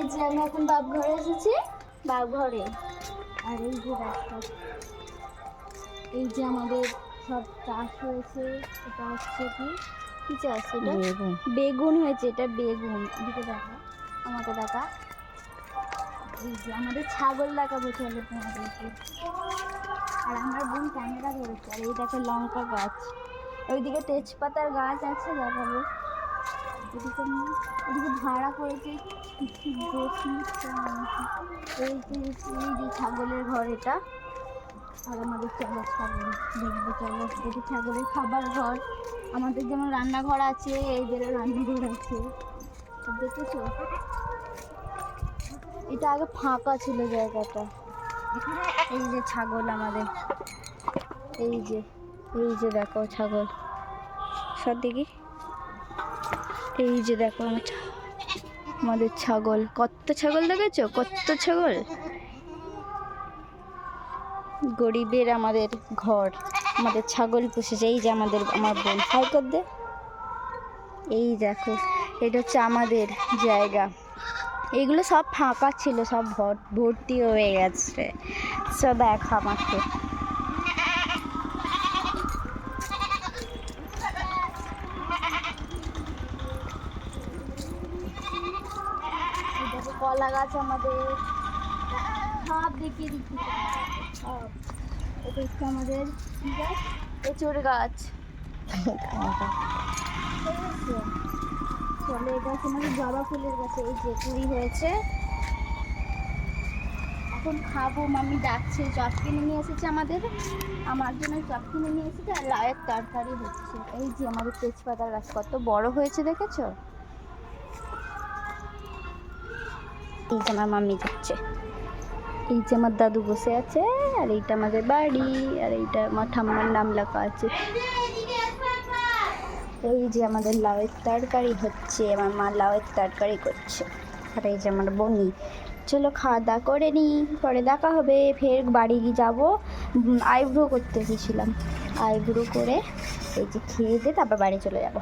এই যে আমি এখন বাপ ঘরে এসেছি। বাপ ঘরে আর এই যে রাস্তা এই যে আমাদের সব চাষ হয়েছে এটা হচ্ছে কি? কি চাষ এটা? বেগুন। হয়েছে এটা বেগুন। এদিকে দেখা আমাকে দেখা। এই যে আমাদের ছাগল দেখাবো চলো তোমাদেরকে। আর আমার বোন ক্যামেরা ধরেছে আর এই দেখো লঙ্কা গাছ। ওইদিকে তেজপাতার গাছ আছে দেখাবো। এদিকে ভাড়া আমাকে। এই যে ছাগলের ঘর এটা। আর আমাদের চলো ছাগল দেখব চলো এটা ছাগলের খাবার ঘর। আমাদের যেমন রান্নাঘর আছে এইদেরও রান্নাঘর আছে। দেখেছ? এটা আগে ফাঁকা ছিল জায়গাটা। এই যে ছাগল আমাদের। এই যে এই যে দেখো ছাগল। সব দেখি। এই যে দেখো আমার আমাদের ছাগল। কত ছাগল দেখেছ? কত ছাগল? গরিবের আমাদের ঘর, আমাদের ছাগল পুষেছে। এই যে আমাদের, আমার বোন। হাই কর দে। এই দেখো, এটা হচ্ছে আমাদের জায়গা। এগুলো সব ফাঁকা ছিল, সব ভর্তি হয়ে গেছে। সব দেখ আমাকে কলা গাছ আমাদের। সব দেখিয়ে দিচ্ছি। সব। এটা হচ্ছে আমাদের এঁচুর গাছ? চলে এটা হচ্ছে আমাদের জবা ফুলের গাছে, এই যে কুড়ি হয়েছে। এখন খাব মামি ডাকছে, চপ কিনে নিয়ে এসেছে আমাদের। আমার জন্য চপ কিনে নিয়ে এসেছে আর লায়ের তরকারি হচ্ছে। এই যে আমাদের তেজপাতার গাছ, কত বড় হয়েছে দেখেছ? এই যে আমার মাম্মি যাচ্ছে। এই যে আমার দাদু বসে আছে, আর এইটা আমাদের বাড়ি, আর এইটা আমার ঠাম্মার নাম লেখা আছে। এই যে আমাদের লাউয়ের তরকারি হচ্ছে, আমার মা লাউয়ের তরকারি করছে। আর এই যে আমার বনি চলো খাওয়া দাওয়া করে নিই, পরে দেখা হবে, ফের বাড়ি গিয়ে যাব আইব্রো করতে গেছিলাম। আইব্রো করে এই যে খেয়ে দিয়ে তারপর বাড়ি চলে যাব।